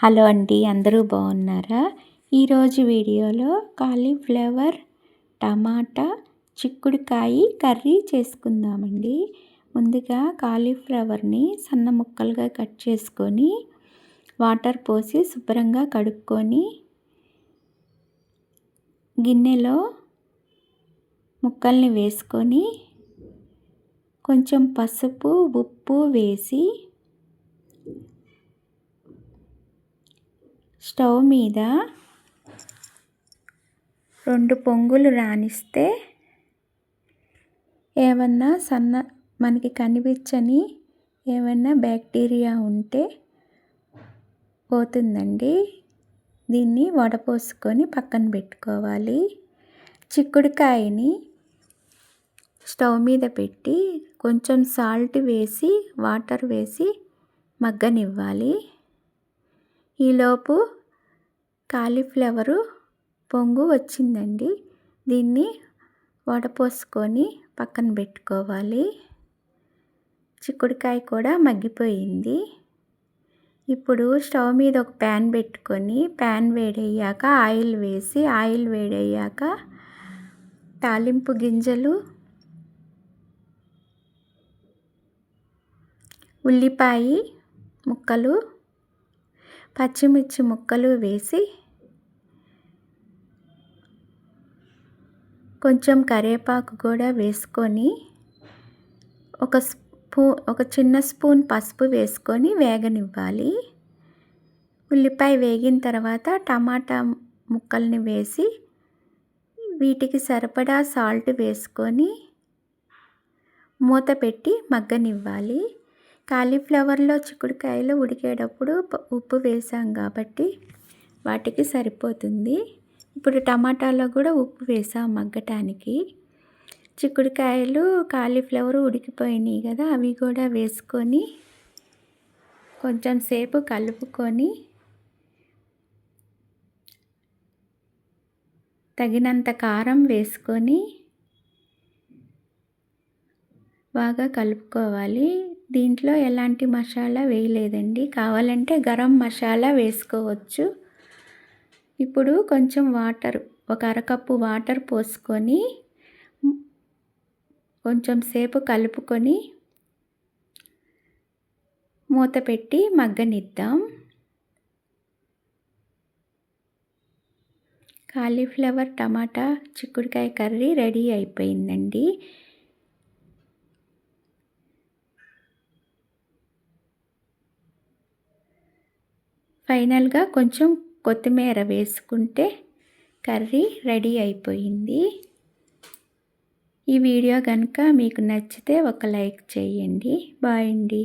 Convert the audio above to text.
Hello అండి అందరూ బాగున్నారా? ఈరోజు వీడియోలో కాలీఫ్లవర్ టమాటా చిక్కుడుకాయ కర్రీ చేసుకుందామండి. ముందుగా కాలీఫ్లవర్ని సన్న ముక్కలుగా కట్ చేసుకొని వాటర్ పోసి శుభ్రంగా కడుక్కొని గిన్నెలో ముక్కల్ని వేసుకొని కొంచెం పసుపు ఉప్పు వేసి స్టవ్ మీద రెండు పొంగులు రానిస్తే ఏమన్నా సన్న మనకి కనిపించని ఏమన్నా బ్యాక్టీరియా ఉంటే పోతుందండి. దీన్ని వడపోసుకొని పక్కన పెట్టుకోవాలి. చిక్కుడుకాయని స్టవ్ మీద పెట్టి కొంచెం సాల్ట్ వేసి వాటర్ వేసి మగ్గనివ్వాలి. ఈలోపు కాలీఫ్లవరు పొంగు వచ్చిందండి. దీన్ని వడపోసుకొని పక్కన పెట్టుకోవాలి. చిక్కుడుకాయ కూడా మగ్గిపోయింది. ఇప్పుడు స్టవ్ మీద ఒక ప్యాన్ పెట్టుకొని ప్యాన్ వేడయ్యాక ఆయిల్ వేసి ఆయిల్ వేడయ్యాక తాలింపు గింజలు ఉల్లిపాయ ముక్కలు పచ్చిమిర్చి ముక్కలు వేసి కొంచెం కరివేపాకు కూడా వేసుకొని ఒక స్పూ ఒక చిన్న స్పూన్ పసుపు వేసుకొని వేగనివ్వాలి. ఉల్లిపాయ వేగిన తర్వాత టమాటా ముక్కల్ని వేసి వీటికి సరిపడా సాల్ట్ వేసుకొని మూత పెట్టి మగ్గనివ్వాలి. కాలీఫ్లవర్లో చిక్కుడుకాయలు ఉడికేటప్పుడు ఉప్పు వేసాం కాబట్టి వాటికి సరిపోతుంది. ఇప్పుడు టమాటాలో కూడా ఉప్పు వేసాం మగ్గటానికి. చిక్కుడుకాయలు కాలీఫ్లవర్ ఉడికిపోయినాయి కదా అవి కూడా వేసుకొని కొంచెం సేపు కలుపుకొని తగినంత కారం వేసుకొని బాగా కలుపుకోవాలి. దీంట్లో ఎలాంటి మసాలా వేయలేదండి. కావాలంటే గరం మసాలా వేసుకోవచ్చు. ఇప్పుడు కొంచెం వాటర్ ఒక అరకప్పు వాటర్ పోసుకొని కొంచెం సేపు కలుపుకొని మూత పెట్టి మగ్గనిద్దాం. కాలీఫ్లవర్ టమాటా చిక్కుడుకాయ కర్రీ రెడీ అయిపోయిందండి. ఫైనల్గా కొంచెం కొత్తిమీర వేసుకుంటే కర్రీ రెడీ అయిపోయింది. ఈ వీడియో కనుక మీకు నచ్చితే ఒక లైక్ చేయండి. బాయ్ అండి.